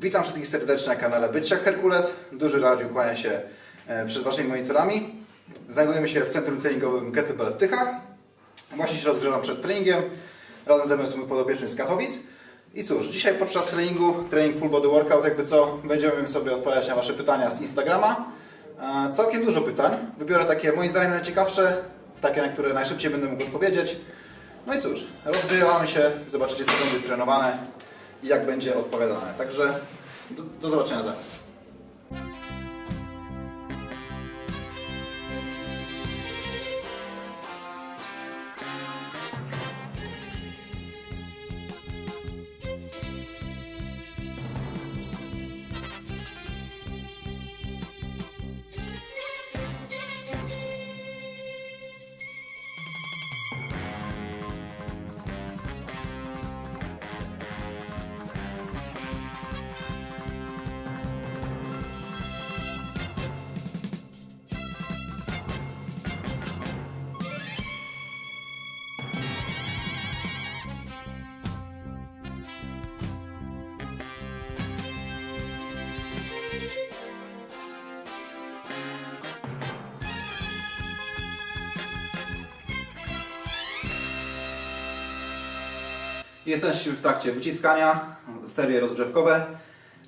Witam wszystkich serdecznie na kanale Być Herkules. Duży radził kłania się e, przed Waszymi monitorami. Znajdujemy się w centrum treningowym Kettlebell w Tychach. Właśnie się rozgrzewam przed treningiem. Razem ze mną jest mój podopieczny z Katowic. I cóż, dzisiaj podczas treningu, trening full body workout, jakby co, będziemy sobie odpowiadać na Wasze pytania z Instagrama. E, Całkiem dużo pytań. Wybiorę takie moim zdaniem najciekawsze, takie, na które najszybciej będę mógł odpowiedzieć. No i cóż, rozgrzewamy się, zobaczycie co będzie trenowane i jak będzie odpowiadane. Także do, do zobaczenia zaraz. Jesteśmy w trakcie wyciskania, serie rozgrzewkowe.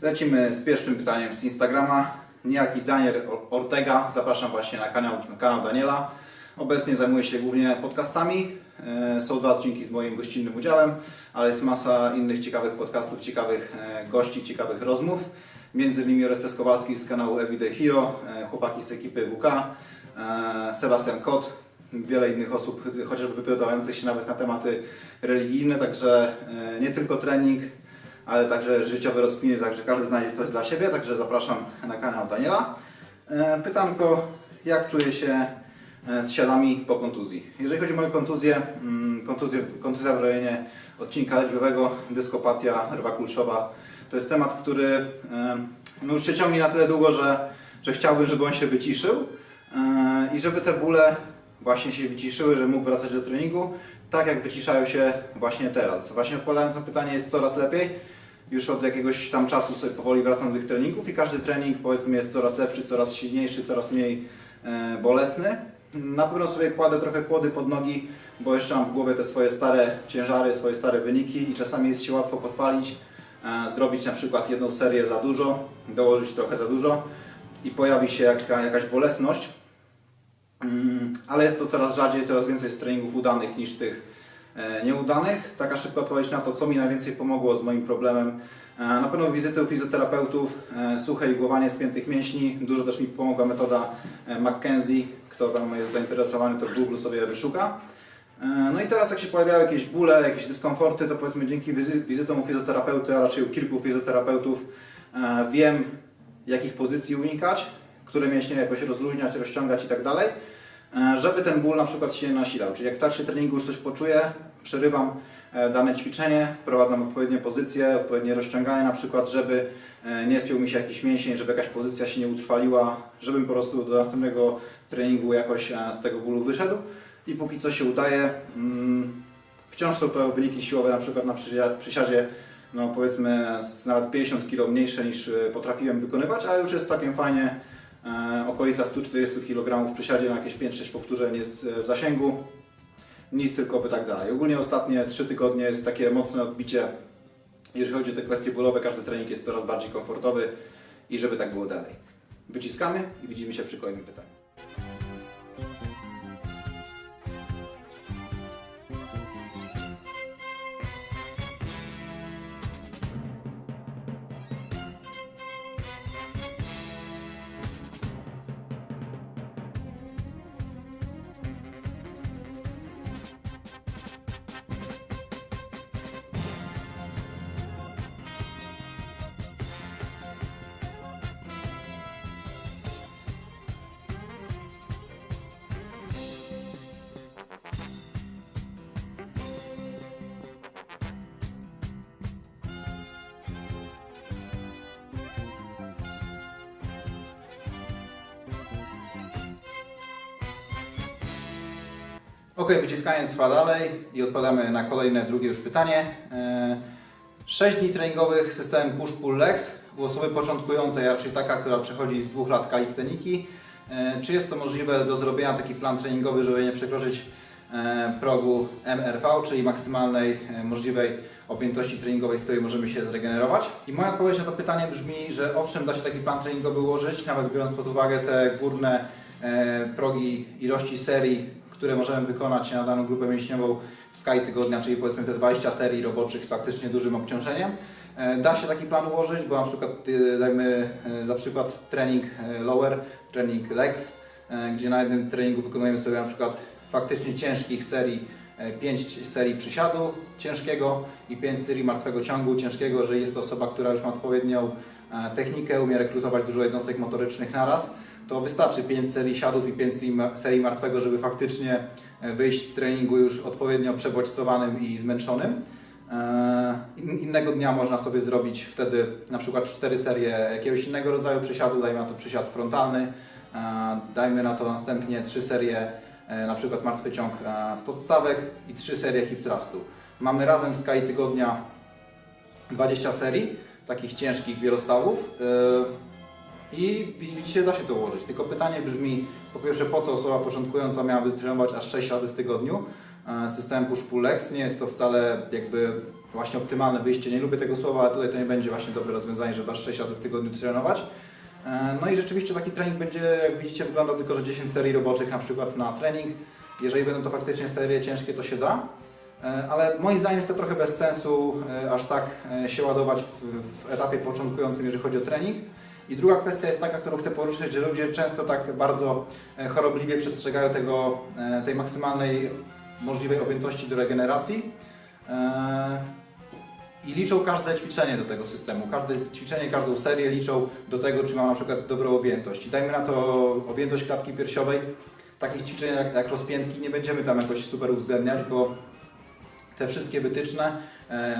Lecimy z pierwszym pytaniem z Instagrama. Niejaki Daniel Ortega, zapraszam właśnie na kanał, na kanał Daniela. Obecnie zajmuję się głównie podcastami. E, Są dwa odcinki z moim gościnnym udziałem, ale jest masa innych ciekawych podcastów, ciekawych e, gości, ciekawych rozmów. Między innymi Orestes Kowalski z kanału Everyday Hero, e, chłopaki z ekipy WK, Sebastian Kot, wiele innych osób, chociażby wypowiadających się nawet na tematy religijne, także e, nie tylko trening, ale także życiowe rozkminy, także każdy znajdzie coś dla siebie, także zapraszam na kanał Daniela. E, Pytanko, jak czuję się e, z siadami po kontuzji? Jeżeli chodzi o moją kontuzję, mm, kontuzję kontuzja w rejonie odcinka lędźwiowego, dyskopatia, rwa kulszowa, to jest temat, który no już się ciągnie na tyle długo, że, że chciałbym, żeby on się wyciszył i żeby te bóle właśnie się wyciszyły, że mógł wracać do treningu, tak jak wyciszają się właśnie teraz. Właśnie odpowiadając na pytanie jest coraz lepiej. Już od jakiegoś tam czasu sobie powoli wracam do tych treningów i każdy trening powiedzmy jest coraz lepszy, coraz silniejszy, coraz mniej e, bolesny. Na pewno sobie kładę trochę kłody pod nogi, bo jeszcze mam w głowie te swoje stare ciężary, swoje stare wyniki i czasami jest się łatwo podpalić, e, zrobić na przykład jedną serię za dużo, dołożyć trochę za dużo i pojawi się jaka, jakaś bolesność. Ale jest to coraz rzadziej, coraz więcej jest treningów udanych niż tych e, nieudanych. Taka szybka odpowiedź na to, co mi najwięcej pomogło z moim problemem. E, Na pewno wizyty u fizjoterapeutów, e, suche igłowanie spiętych mięśni. Dużo też mi pomogła metoda McKenzie. Kto tam jest zainteresowany, to w Google sobie wyszuka. No i teraz jak się pojawiały jakieś bóle, jakieś dyskomforty, to powiedzmy dzięki wizy- wizytom u fizjoterapeuty, a raczej u kilku fizjoterapeutów wiem jakich pozycji unikać, które mięśnie jakoś rozluźniać, rozciągać i tak dalej, żeby ten ból na przykład się nasilał. Czyli jak w trakcie treningu już coś poczuję, przerywam e, dane ćwiczenie, wprowadzam odpowiednie pozycje, odpowiednie rozciąganie na przykład, żeby e, nie spiął mi się jakiś mięsień, żeby jakaś pozycja się nie utrwaliła, żebym po prostu do następnego treningu jakoś e, z tego bólu wyszedł. I póki co się udaje, mm, wciąż są to wyniki siłowe, na przykład na przysia- przysiadzie no powiedzmy nawet 50 kg mniejsze niż e, potrafiłem wykonywać, ale już jest całkiem fajnie. E, okolica 140 kg w przysiadzie na jakieś 5-6 powtórzeń jest e, w zasięgu. Nic tylko by tak dalej. Ogólnie ostatnie 3 tygodnie jest takie mocne odbicie. Jeżeli chodzi o te kwestie bólowe, każdy trening jest coraz bardziej komfortowy i żeby tak było dalej. Wyciskamy i widzimy się przy kolejnym pytaniu. Ok, wyciskanie trwa dalej i odpowiadamy na kolejne, drugie już pytanie. E, 6 dni treningowych systemem push-pull legs u osoby początkującej, raczej taka, która przechodzi z dwóch lat kalisteniki. E, Czy jest to możliwe do zrobienia taki plan treningowy, żeby nie przekroczyć e, progu MRV, czyli maksymalnej e, możliwej objętości treningowej, z której możemy się zregenerować? I moja odpowiedź na to pytanie brzmi, że owszem, da się taki plan treningowy ułożyć, nawet biorąc pod uwagę te górne e, progi ilości serii, które możemy wykonać na daną grupę mięśniową w skali tygodnia, czyli powiedzmy te 20 serii roboczych z faktycznie dużym obciążeniem. E, Da się taki plan ułożyć, bo na przykład y, dajmy e, za przykład trening e, lower, trening legs, e, gdzie na jednym treningu wykonujemy sobie na przykład faktycznie ciężkich serii 5 serii przysiadu ciężkiego i 5 serii martwego ciągu ciężkiego, jeżeli jest to osoba, która już ma odpowiednią e, technikę, umie rekrutować dużo jednostek motorycznych naraz, to wystarczy 5 serii siadów i 5 serii ma- serii martwego, żeby faktycznie e, wyjść z treningu już odpowiednio przebodźcowanym i zmęczonym. E, in- Innego dnia można sobie zrobić wtedy na przykład 4 serie jakiegoś innego rodzaju przysiadu, dajmy na to przysiad frontalny, e, dajmy na to następnie 3 serie na przykład martwy ciąg z podstawek i 3 serie hip thrustu. Mamy razem w skali tygodnia 20 serii takich ciężkich wielostawów i widzicie, da się to ułożyć. Tylko pytanie brzmi, po pierwsze, po co osoba początkująca miałaby trenować aż 6 razy w tygodniu e, systemem push-pull legs? Nie jest to wcale jakby właśnie optymalne wyjście. Nie lubię tego słowa, ale tutaj to nie będzie właśnie dobre rozwiązanie, żeby aż 6 razy w tygodniu trenować. E, No i rzeczywiście taki trening będzie, jak widzicie, wyglądał tylko, że 10 serii roboczych na przykład na trening. Jeżeli będą to faktycznie serie ciężkie, to się da. E, Ale moim zdaniem jest to trochę bez sensu aż tak się ładować w, w etapie początkującym, jeżeli chodzi o trening. I druga kwestia jest taka, którą chcę poruszyć, że ludzie często tak bardzo e, chorobliwie przestrzegają tego, e, tej maksymalnej możliwej objętości do regeneracji. E, i liczą każde ćwiczenie do tego systemu. Każde ćwiczenie, każdą serię liczą do tego, czy ma na przykład dobrą objętość. I dajmy na to objętość klatki piersiowej. Takich ćwiczeń jak, jak rozpiętki nie będziemy tam jakoś super uwzględniać, bo te wszystkie wytyczne,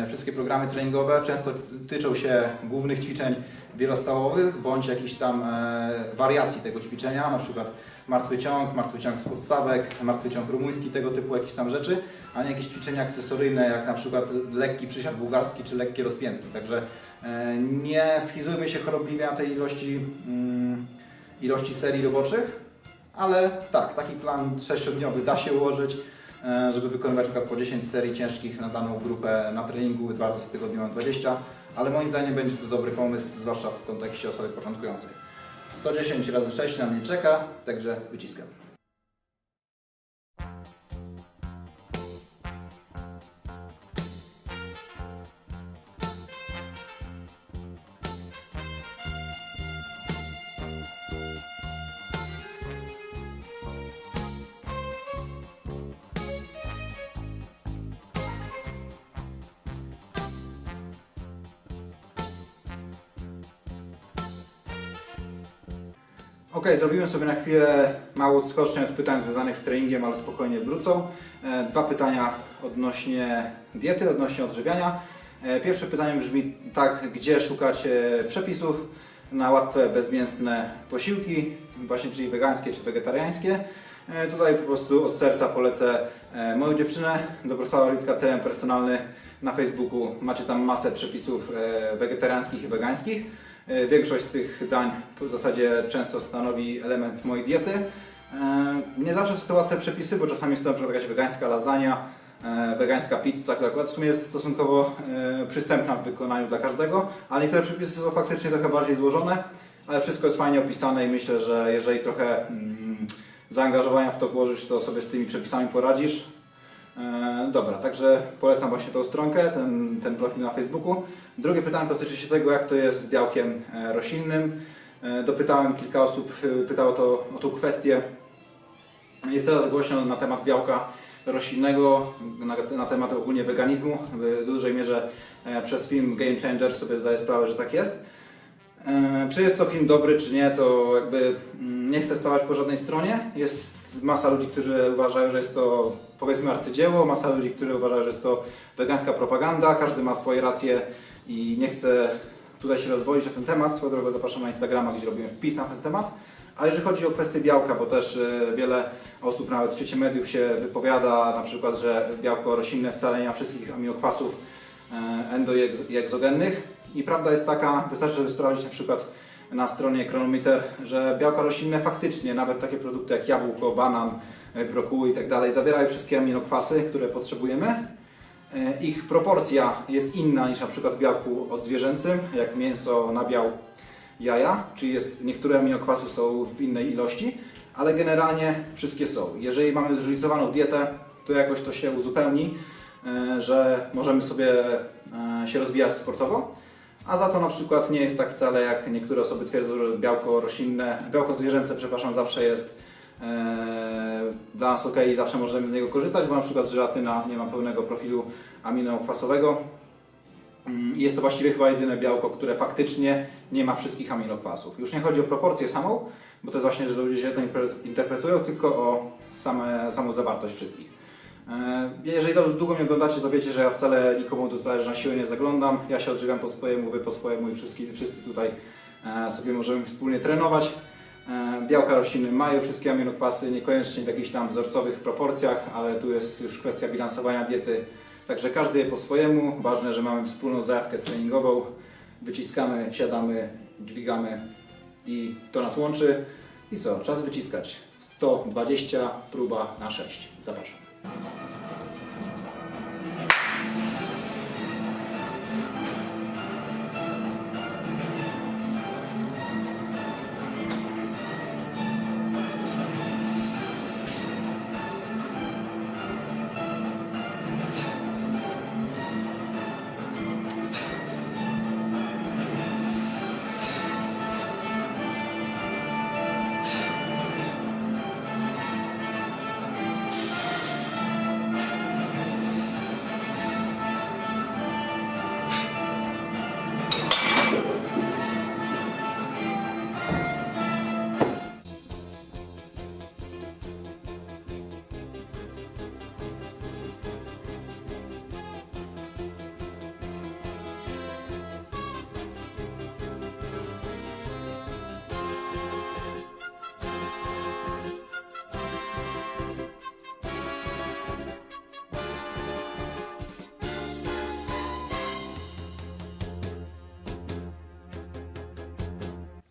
wszystkie programy treningowe często tyczą się głównych ćwiczeń wielostałowych bądź jakichś tam e, wariacji tego ćwiczenia, na przykład martwy ciąg, martwy ciąg z podstawek, martwy ciąg rumuński, tego typu jakieś tam rzeczy, a nie jakieś ćwiczenia akcesoryjne, jak na przykład lekki przysiad bułgarski czy lekkie rozpiętki. Także e, nie schizujmy się chorobliwie na tej ilości, mm, ilości serii roboczych, ale tak, taki plan sześciodniowy da się ułożyć, e, żeby wykonywać przykład po 10 serii ciężkich na daną grupę na treningu, dwa razy w tygodniu mam 20, ale moim zdaniem będzie to dobry pomysł, zwłaszcza w kontekście osoby początkującej. 110 razy 6 na mnie czeka, także wyciskam. Zrobimy sobie na chwilę małą skocznię od pytań związanych z treningiem, ale spokojnie wrócą. E, Dwa pytania odnośnie diety, odnośnie odżywiania. E, Pierwsze pytanie brzmi tak, gdzie szukać e, przepisów na łatwe, bezmięsne posiłki, właśnie czyli wegańskie czy wegetariańskie. Tutaj po prostu od serca polecę moją dziewczynę, Dobrosława Rycka, trener personalny na Facebooku. Macie tam masę przepisów wegetariańskich i wegańskich. E, Większość z tych dań w zasadzie często stanowi element mojej diety. E, Nie zawsze są to łatwe przepisy, bo czasami jest to przykład jakaś wegańska lasagna, e, wegańska pizza, która w sumie jest stosunkowo przystępna w wykonaniu dla każdego, ale niektóre przepisy są faktycznie trochę bardziej złożone, ale wszystko jest fajnie opisane i myślę, że jeżeli trochę mm, zaangażowania w to włożysz, to sobie z tymi przepisami poradzisz. Dobra, także polecam właśnie tą stronkę, ten, ten profil na Facebooku. Drugie pytanie dotyczy się tego, jak to jest z białkiem e, roślinnym. E, Dopytałem kilka osób, e, pytało to o tą kwestię. Jest teraz głośno na temat białka roślinnego, na, na temat ogólnie weganizmu. W dużej mierze przez film Game Changer sobie zdaję sprawę, że tak jest. Czy jest to film dobry, czy nie, to jakby mm, nie chcę stawać po żadnej stronie. Jest masa ludzi, którzy uważają, że jest to powiedzmy arcydzieło, masa ludzi, którzy uważają, że jest to wegańska propaganda. Każdy ma swoje racje i nie chcę tutaj się rozwodzić na ten temat. Swoją drogą zapraszam na Instagrama, gdzie robimy wpis na ten temat. Ale jeżeli chodzi o kwestię białka, bo też e, wiele osób nawet w świecie mediów się wypowiada, na przykład, że białko roślinne wcale nie ma wszystkich aminokwasów e, endo i egz- i egzogennych. I prawda jest taka, wystarczy, żeby sprawdzić na przykład na stronie Chronometer, że białka roślinne faktycznie, nawet takie produkty jak jabłko, banan, e, brokuły i tak dalej, zawierają wszystkie aminokwasy, które potrzebujemy. E, Ich proporcja jest inna niż na przykład w białku odzwierzęcym, jak mięso, nabiał, jaja, czyli jest, niektóre aminokwasy są w innej ilości, ale generalnie wszystkie są. Jeżeli mamy zróżnicowaną dietę, to jakoś to się uzupełni, e, że możemy sobie e, się rozwijać sportowo, a za to na przykład nie jest tak wcale, jak niektóre osoby twierdzą, że białko roślinne, białko zwierzęce, przepraszam, zawsze jest dla nas ok i zawsze możemy z niego korzystać, bo na przykład żelatyna nie ma pełnego profilu aminokwasowego. Mm, i Jest to właściwie chyba jedyne białko, które faktycznie nie ma wszystkich aminokwasów. Już nie chodzi o proporcję samą, bo to jest właśnie, że ludzie źle to interpretują, tylko o same, samą zawartość wszystkich. E, Jeżeli dobrze długo mnie oglądacie, to wiecie, że ja wcale nikomu tutaj na siłę nie zaglądam. Ja się odżywiam po swojemu, wy po swojemu i wszyscy, wszyscy tutaj e, sobie możemy wspólnie trenować. E, Białka roślinne mają wszystkie aminokwasy, niekoniecznie w jakichś tam wzorcowych proporcjach, ale tu jest już kwestia bilansowania diety. Także każdy je po swojemu. Ważne, że mamy wspólną zajawkę treningową. Wyciskamy, siadamy, dźwigamy i to nas łączy. I co? Czas wyciskać. 120, próba na 6. Zapraszam.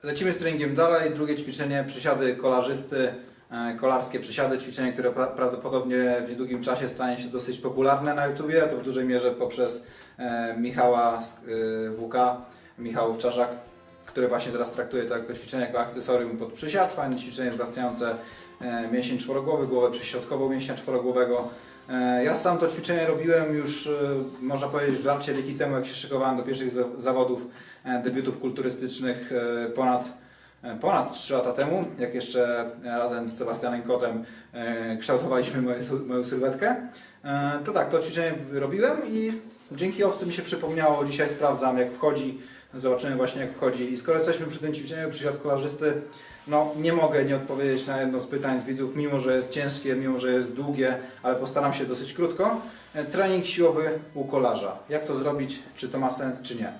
Lecimy z treningiem dalej. Drugie ćwiczenie, przysiady kolarzysty, e, kolarskie przysiady, ćwiczenie, które pra prawdopodobnie w niedługim czasie stanie się dosyć popularne na YouTubie, to w dużej mierze poprzez e, Michała z e, WK, Michał Wczarzak, który właśnie teraz traktuje to jako ćwiczenie, jako akcesorium pod przysiad. Fajne ćwiczenie wzmacniające mięsień czworogłowy, głowę przyśrodkową mięśnia czworogłowego. Ja sam to ćwiczenie robiłem już, można powiedzieć, w darcie wieki temu, jak się szykowałem do pierwszych za- zawodów, debiutów kulturystycznych e, ponad, e, ponad 3 lata temu, jak jeszcze razem z Sebastianem Kotem e, kształtowaliśmy moją, moją sylwetkę. E, To tak, to ćwiczenie robiłem i dzięki owcu mi się przypomniało, dzisiaj sprawdzam jak wchodzi, zobaczymy właśnie jak wchodzi i skoro jesteśmy przy tym ćwiczeniu przysiad kolarzysty, no nie mogę nie odpowiedzieć na jedno z pytań z widzów, mimo że jest ciężkie, mimo że jest długie, ale postaram się dosyć krótko. E, Trening siłowy u kolarza. Jak to zrobić? Czy to ma sens, czy nie?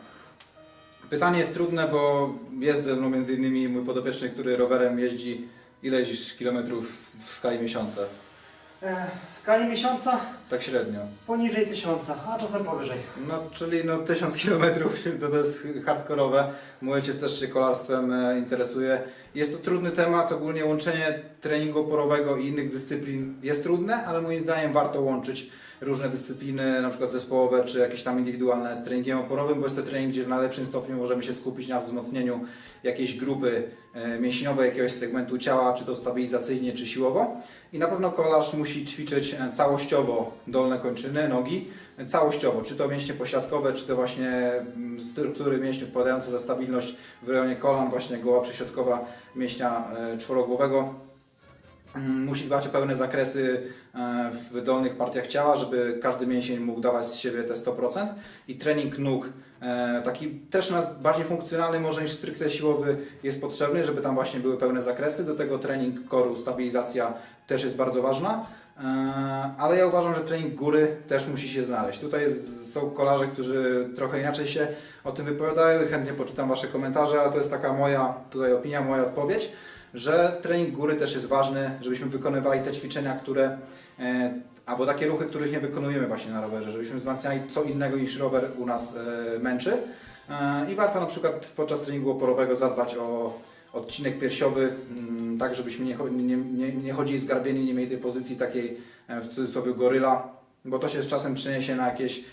Pytanie jest trudne, bo jest ze mną między innymi mój podopieczny, który rowerem jeździ ile jeździsz kilometrów w skali miesiąca? E, W skali miesiąca Tak średnio. poniżej tysiąca, a czasem powyżej. No, czyli no 1000 kilometrów to, to jest hardkorowe. Mój ojciec też się kolarstwem e, interesuje. Jest to trudny temat, ogólnie łączenie treningu oporowego i innych dyscyplin jest trudne, ale moim zdaniem warto łączyć różne dyscypliny, na przykład zespołowe czy jakieś tam indywidualne z treningiem oporowym, bo jest to trening, gdzie w najlepszym stopniu możemy się skupić na wzmocnieniu jakiejś grupy e, mięśniowej, jakiegoś segmentu ciała, czy to stabilizacyjnie, czy siłowo. I na pewno kolarz musi ćwiczyć e, całościowo dolne kończyny, nogi, e, całościowo, czy to mięśnie pośladkowe, czy to właśnie mm, struktury mięśni odpowiadające za stabilność w rejonie kolan, właśnie głowa przyśrodkowa mięśnia czworogłowego. Mm, Musi dbać o pełne zakresy e, w dolnych partiach ciała, żeby każdy mięsień mógł dawać z siebie te 100%. I trening nóg, e, taki też bardziej funkcjonalny może niż stricte siłowy jest potrzebny, żeby tam właśnie były pełne zakresy. Do tego trening koru, stabilizacja też jest bardzo ważna. E, Ale ja uważam, że trening góry też musi się znaleźć. Tutaj są kolarze, którzy trochę inaczej się o tym wypowiadają i chętnie poczytam Wasze komentarze, ale to jest taka moja tutaj opinia, moja odpowiedź że trening góry też jest ważny, żebyśmy wykonywali te ćwiczenia, które e, albo takie ruchy, których nie wykonujemy właśnie na rowerze, żebyśmy wzmacniali co innego niż rower u nas e, męczy. E, I warto na przykład podczas treningu oporowego zadbać o odcinek piersiowy, mm, tak żebyśmy nie, nie, nie, nie chodzili zgarbieni, nie mieli tej pozycji takiej w cudzysłowie goryla, bo to się z czasem przeniesie na jakieś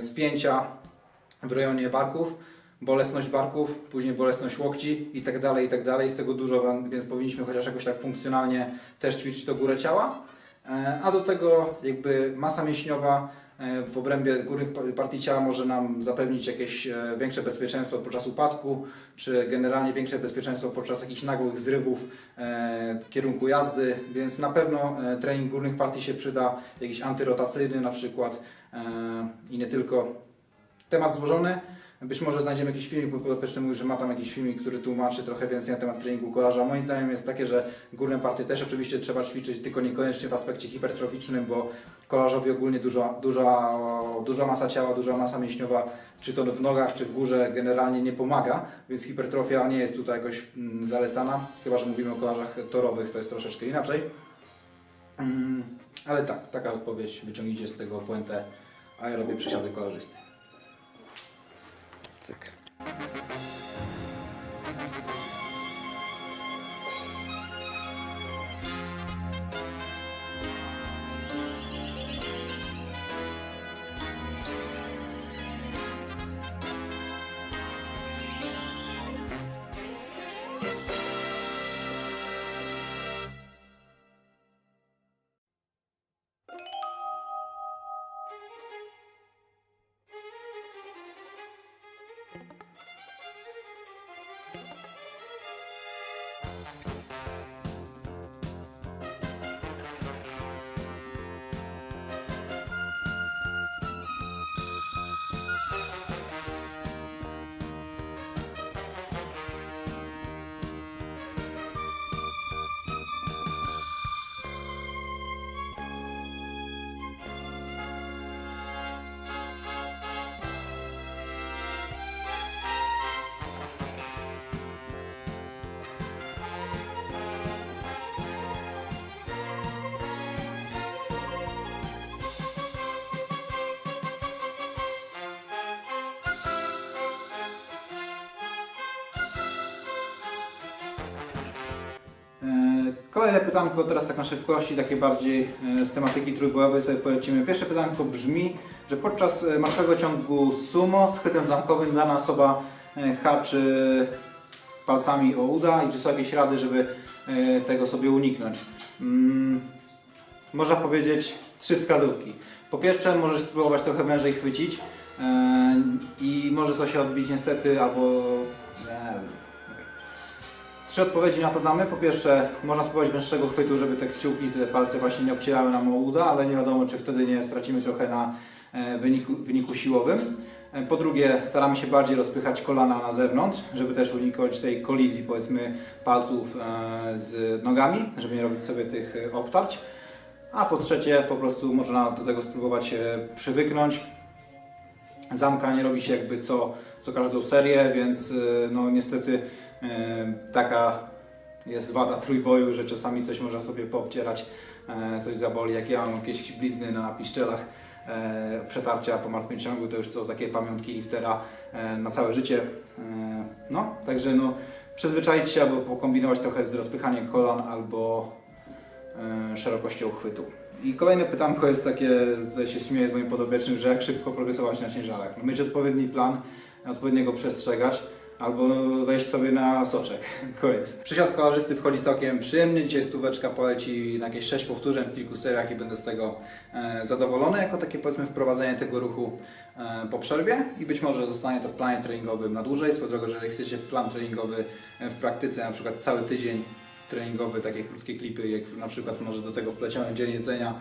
spięcia w rejonie barków, bolesność barków, później bolesność łokci i tak dalej, i tak dalej. Z tego dużo, więc powinniśmy chociaż jakoś tak funkcjonalnie też ćwiczyć to górę ciała. E, A do tego jakby masa mięśniowa e, w obrębie górnych pa- partii ciała może nam zapewnić jakieś e, większe bezpieczeństwo podczas upadku, czy generalnie większe bezpieczeństwo podczas jakichś nagłych zrywów w kierunku jazdy, więc na pewno trening górnych partii się przyda, jakiś antyrotacyjny na przykład i nie tylko. Temat złożony. Być może znajdziemy jakiś filmik, mój podopieczny mówi, że ma tam jakiś filmik, który tłumaczy trochę więcej na temat treningu kolarza. Moim zdaniem jest takie, że górne partie też oczywiście trzeba ćwiczyć, tylko niekoniecznie w aspekcie hipertroficznym, bo kolarzowi ogólnie duża, duża, duża masa ciała, duża masa mięśniowa, czy to w nogach, czy w górze, generalnie nie pomaga, więc hipertrofia nie jest tutaj jakoś mm, zalecana, chyba że mówimy o kolarzach torowych, to jest troszeczkę inaczej. Mm, Ale tak, taka odpowiedź, wyciągnijcie z tego puentę, a ja robię przysiady kolarzysty. yaptık. Kolejne pytanko, teraz tak na szybkości, takie bardziej e, z tematyki trójbojowej sobie polecimy. Pierwsze pytanko brzmi, że podczas e, martwego ciągu sumo z chwytem zamkowym dana osoba e, haczy palcami o uda i czy są jakieś rady, żeby tego sobie uniknąć? Mm, można powiedzieć trzy wskazówki. Po pierwsze, możesz spróbować trochę wężej chwycić i może to się odbić niestety albo nie wiem. Trzy odpowiedzi na to damy. Po pierwsze, można spróbować węższego chwytu, żeby te kciuki, te palce właśnie nie obcierały nam o uda, ale nie wiadomo, czy wtedy nie stracimy trochę na e, wyniku, wyniku siłowym. E, Po drugie, staramy się bardziej rozpychać kolana na zewnątrz, żeby też uniknąć tej kolizji, powiedzmy, palców e, z nogami, żeby nie robić sobie tych obtarć. A po trzecie, po prostu można do tego spróbować e, przywyknąć. Zamka nie robi się jakby co, co każdą serię, więc no niestety taka jest wada trójboju, że czasami coś można sobie poobcierać, e, coś zaboli. Jak ja mam jakieś blizny na piszczelach, e, przetarcia po martwym ciągu, to już są takie pamiątki liftera e, na całe życie. No, także no, przyzwyczaić się albo pokombinować trochę z rozpychaniem kolan albo szerokością chwytu. I kolejne pytanko jest takie, tutaj się śmieję z moim podobiecznym, że jak szybko progresować na ciężarach. No, mieć odpowiedni plan, odpowiedniego przestrzegać, albo wejść sobie na soczek. Koniec. Przysiad kolarzysty wchodzi całkiem przyjemnie. Dzisiaj stóweczka poleci na jakieś 6 powtórzeń w kilku seriach i będę z tego e, zadowolony, jako takie powiedzmy wprowadzenie tego ruchu e, po przerwie i być może zostanie to w planie treningowym na dłużej. Swoją drogą, jeżeli chcecie plan treningowy e, w praktyce, na przykład cały tydzień treningowy, takie krótkie klipy, jak na przykład może do tego wpleciony dzień jedzenia,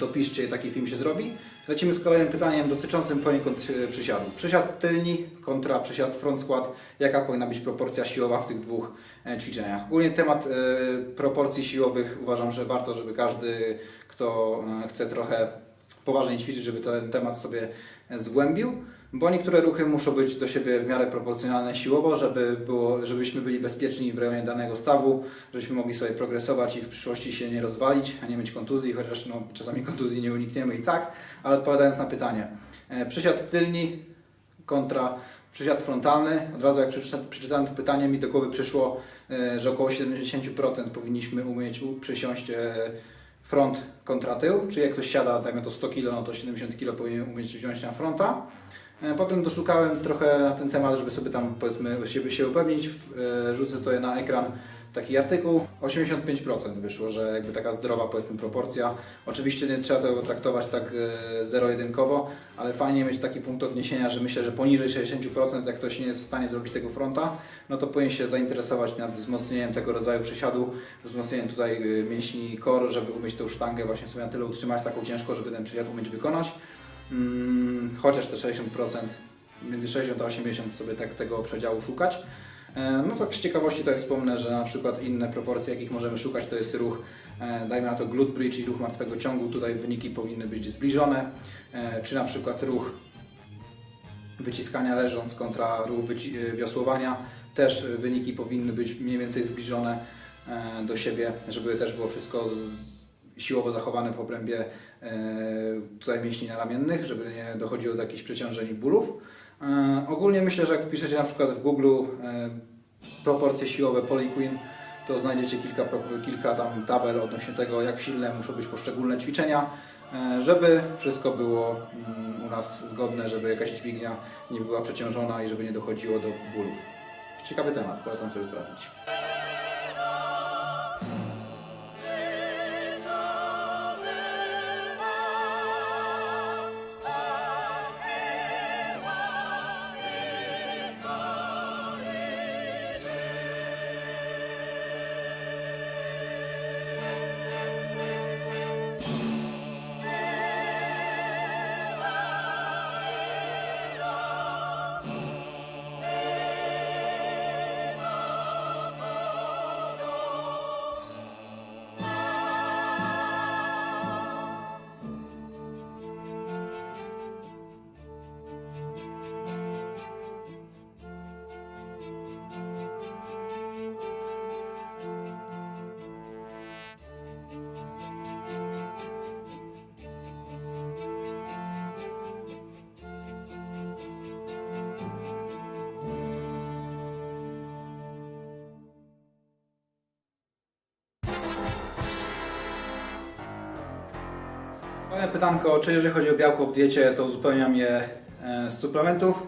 to piszcie, taki film się zrobi. Lecimy z kolejnym pytaniem dotyczącym poniekąd e, przysiadu. Przysiad tylni kontra przysiad front skład. Jaka powinna być proporcja siłowa w tych dwóch e, ćwiczeniach? Ogólnie temat e, proporcji siłowych uważam, że warto, żeby każdy, kto e, chce trochę poważniej ćwiczyć, żeby ten temat sobie e, zgłębił, bo niektóre ruchy muszą być do siebie w miarę proporcjonalne siłowo, żeby było, żebyśmy byli bezpieczni w rejonie danego stawu, żebyśmy mogli sobie progresować i w przyszłości się nie rozwalić, a nie mieć kontuzji, chociaż no, czasami kontuzji nie unikniemy i tak, ale odpowiadając na pytanie. E, Przysiad tylni kontra przysiad frontalny. Od razu jak przeczyta- przeczytałem to pytanie, mi do głowy przyszło, e, że około 70% powinniśmy umieć przysiąść e, front kontra tył, czyli jak ktoś siada, dajmy to 100 kg, no to 70 kg powinien umieć wziąć na fronta. E, Potem doszukałem trochę na ten temat, żeby sobie tam powiedzmy się, się upewnić. E, Rzucę to na ekran taki artykuł. 85% wyszło, że jakby taka zdrowa powiedzmy proporcja. Oczywiście nie trzeba tego traktować tak e, zero-jedynkowo, ale fajnie mieć taki punkt odniesienia, że myślę, że poniżej 60% jak ktoś nie jest w stanie zrobić tego fronta, no to powinien się zainteresować nad wzmocnieniem tego rodzaju przysiadu, wzmocnieniem tutaj mięśni core, żeby umieć tą sztangę właśnie sobie na tyle utrzymać taką ciężko, żeby ten przysiad umieć wykonać. Mm, chociaż te 60%, między 60 a 80 sobie tak tego przedziału szukać. E, No tak z ciekawości tak wspomnę, że na przykład inne proporcje, jakich możemy szukać, to jest ruch, e, dajmy na to glute bridge i ruch martwego ciągu. Tutaj wyniki powinny być zbliżone. E, Czy na przykład ruch wyciskania leżąc kontra ruch wiosłowania. Też wyniki powinny być mniej więcej zbliżone do siebie, żeby też było wszystko siłowo zachowane w obrębie tutaj mięśni naramiennych, żeby nie dochodziło do jakichś przeciążeń i bólów. E, Ogólnie myślę, że jak wpiszecie na przykład w Google e, proporcje siłowe Polyqueen, to znajdziecie kilka, kilka tam tabel odnośnie tego, jak silne muszą być poszczególne ćwiczenia, e, żeby wszystko było mm, u nas zgodne, żeby jakaś dźwignia nie była przeciążona i żeby nie dochodziło do bólów. Ciekawy temat, polecam sobie sprawdzić. Moje pytanko, czy jeżeli chodzi o białko w diecie, to uzupełniam je e, z suplementów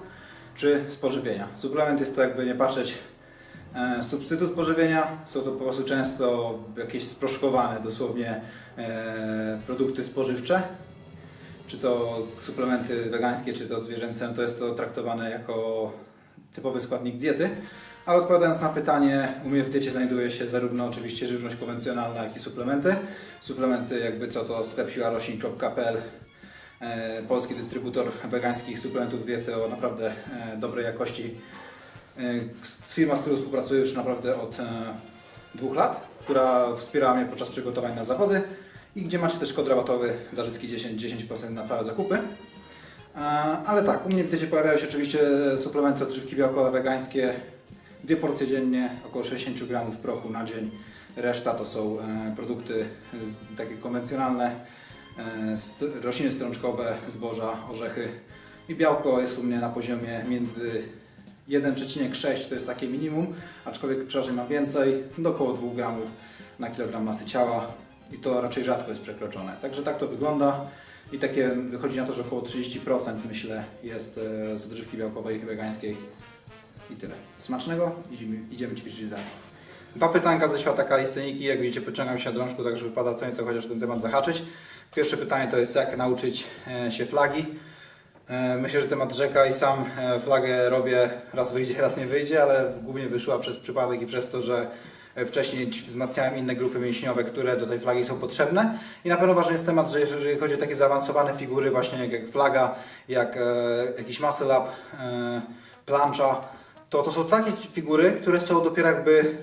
czy z pożywienia? Suplement jest to jakby nie patrzeć e, substytut pożywienia. Są to po prostu często jakieś sproszkowane dosłownie e, produkty spożywcze. Czy to suplementy wegańskie, czy to zwierzęce, to jest to traktowane jako typowy składnik diety. Ale odpowiadając na pytanie, u mnie w diecie znajduje się zarówno oczywiście żywność konwencjonalna, jak i suplementy. Suplementy jakby co to sklep siłaroślin.pl e, Polski dystrybutor wegańskich suplementów diety o naprawdę e, dobrej jakości. E, firma, z którą współpracuję już naprawdę od dwóch lat, która wspierała mnie podczas przygotowań na zawody i gdzie macie też kod rabatowy Zarzycki 10, 10% na całe zakupy. E, Ale tak, u mnie w diecie pojawiają się oczywiście suplementy odżywki białkowe wegańskie, dwie porcje dziennie, około 60 gramów prochu na dzień. Reszta to są e, produkty takie konwencjonalne, e, rośliny strączkowe, zboża, orzechy. I białko jest u mnie na poziomie między 1,6 to jest takie minimum, aczkolwiek przeważnie mam więcej, do około 2 gramów na kilogram masy ciała i to raczej rzadko jest przekroczone. Także tak to wygląda i takie wychodzi na to, że około 30% myślę jest e, z odżywki białkowej wegańskiej i tyle. Smacznego, idziemy, idziemy ćwiczyć dalej. Dwa pytanka ze świata kalisteniki. Jak widzicie, pociągam się na drążku, także wypada co nieco chociaż ten temat zahaczyć. Pierwsze pytanie to jest, jak nauczyć e, się flagi. E, Myślę, że temat rzeka i sam flagę robię, raz wyjdzie, raz nie wyjdzie, ale głównie wyszła przez przypadek i przez to, że wcześniej ci- wzmacniałem inne grupy mięśniowe, które do tej flagi są potrzebne. I na pewno ważny jest temat, że jeżeli chodzi o takie zaawansowane figury, właśnie jak, flaga, jak e, jakiś muscle up, e, plancza, to to są takie figury, które są dopiero jakby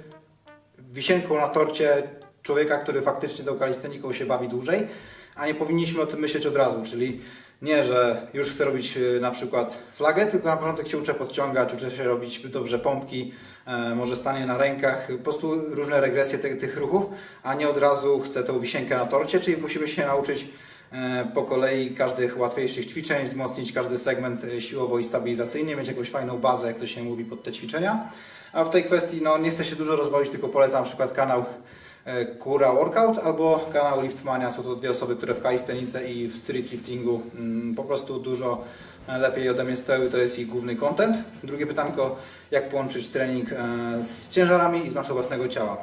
wisienką na torcie człowieka, który faktycznie tą kalisteniką się bawi dłużej, a nie powinniśmy o tym myśleć od razu, czyli Nie, że już chcę robić e, na przykład flagę, tylko na początek się uczę podciągać, uczę się robić dobrze pompki, e, może stanie na rękach, po prostu różne regresje tych, tych ruchów, a nie od razu chcę tą wisienkę na torcie, czyli musimy się nauczyć e, po kolei każdych łatwiejszych ćwiczeń, wzmocnić każdy segment e, siłowo i stabilizacyjnie, mieć jakąś fajną bazę, jak to się mówi, pod te ćwiczenia. A w tej kwestii no, nie chcę się dużo rozwoić, tylko polecam na przykład kanał e, Kura Workout albo kanał Liftmania. Są to dwie osoby, które w kalistenice i w street liftingu mm, po prostu dużo e, lepiej ode mnie stoją to jest ich główny content. Drugie pytanko, jak połączyć trening e, z ciężarami i z masą własnego ciała?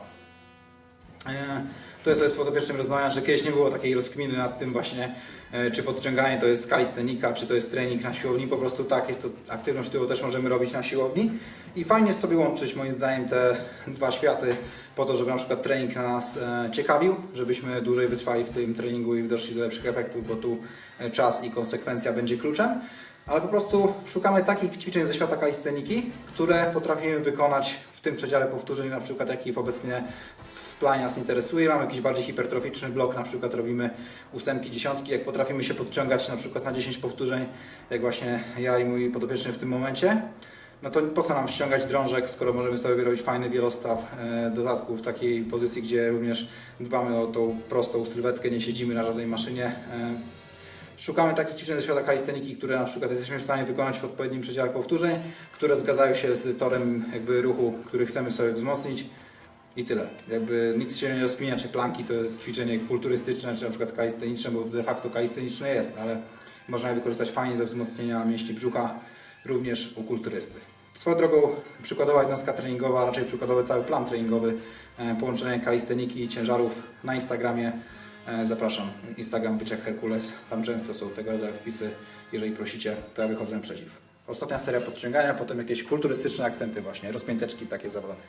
E, To jest, po to pierwszym rozmawiam, że kiedyś nie było takiej rozkminy nad tym właśnie, e, czy podciąganie to jest kalistenika, czy to jest trening na siłowni. Po prostu tak, jest to aktywność, którą też możemy robić na siłowni. I fajnie jest sobie łączyć moim zdaniem te dwa światy po to, żeby na przykład trening na nas ciekawił, żebyśmy dłużej wytrwali w tym treningu i doszli do lepszych efektów, bo tu czas i konsekwencja będzie kluczem. Ale po prostu szukamy takich ćwiczeń ze świata kalisteniki, które potrafimy wykonać w tym przedziale powtórzeń, na przykład jaki obecnie w planie nas interesuje. Mamy jakiś bardziej hipertroficzny blok, na przykład robimy ósemki, dziesiątki, jak potrafimy się podciągać na przykład na 10 powtórzeń, jak właśnie ja i mój podopieczny w tym momencie, no to po co nam ściągać drążek, skoro możemy sobie robić fajny wielostaw, e, dodatku w takiej pozycji, gdzie również dbamy o tą prostą sylwetkę, nie siedzimy na żadnej maszynie. Szukamy takich ćwiczeń ze świata kalisteniki, które na przykład jesteśmy w stanie wykonać w odpowiednim przedziale powtórzeń, które zgadzają się z torem jakby ruchu, który chcemy sobie wzmocnić i tyle. Jakby nikt się nie rozkminia, czy planki to jest ćwiczenie kulturystyczne, czy na przykład kalisteniczne, bo de facto kalisteniczne jest, ale można je wykorzystać fajnie do wzmocnienia mięśni brzucha, również u kulturysty. Swoją drogą przykładowa jednostka treningowa, raczej przykładowy cały plan treningowy, e, połączenie kalisteniki i ciężarów na Instagramie. E, Zapraszam, Instagram Byczek Herkules, tam często są tego rodzaju wpisy, jeżeli prosicie, to ja wychodzę naprzeciw. Ostatnia seria podciągania, potem jakieś kulturystyczne akcenty właśnie, rozpięteczki takie zawodowe.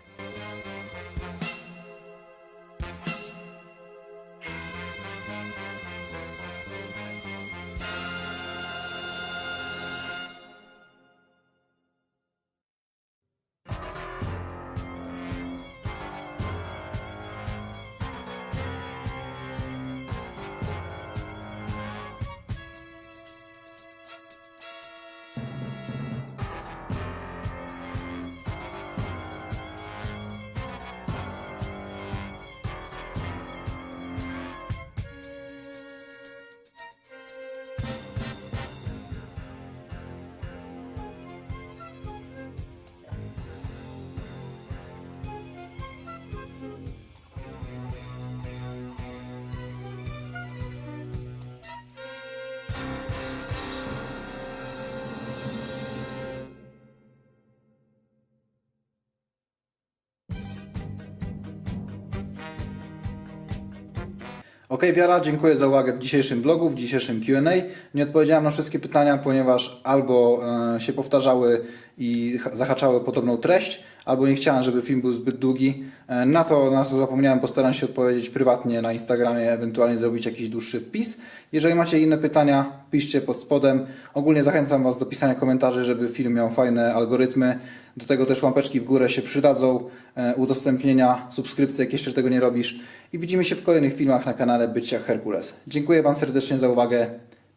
Ok, Wiara, dziękuję za uwagę w dzisiejszym vlogu, w dzisiejszym QA. Nie odpowiedziałem na wszystkie pytania, ponieważ albo e, się powtarzały i ha- zahaczały podobną treść, albo nie chciałem, żeby film był zbyt długi. E, na to, na co zapomniałem, postaram się odpowiedzieć prywatnie na Instagramie, ewentualnie zrobić jakiś dłuższy wpis. Jeżeli macie inne pytania, piszcie pod spodem. Ogólnie zachęcam Was do pisania komentarzy, żeby film miał fajne algorytmy. Do tego też łapeczki w górę się przydadzą, e, udostępnienia, subskrypcje, jak jeszcze tego nie robisz. I widzimy się w kolejnych filmach na kanale Bycia Herkules. Dziękuję Wam serdecznie za uwagę.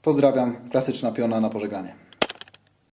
Pozdrawiam, klasyczna piona na pożegnanie.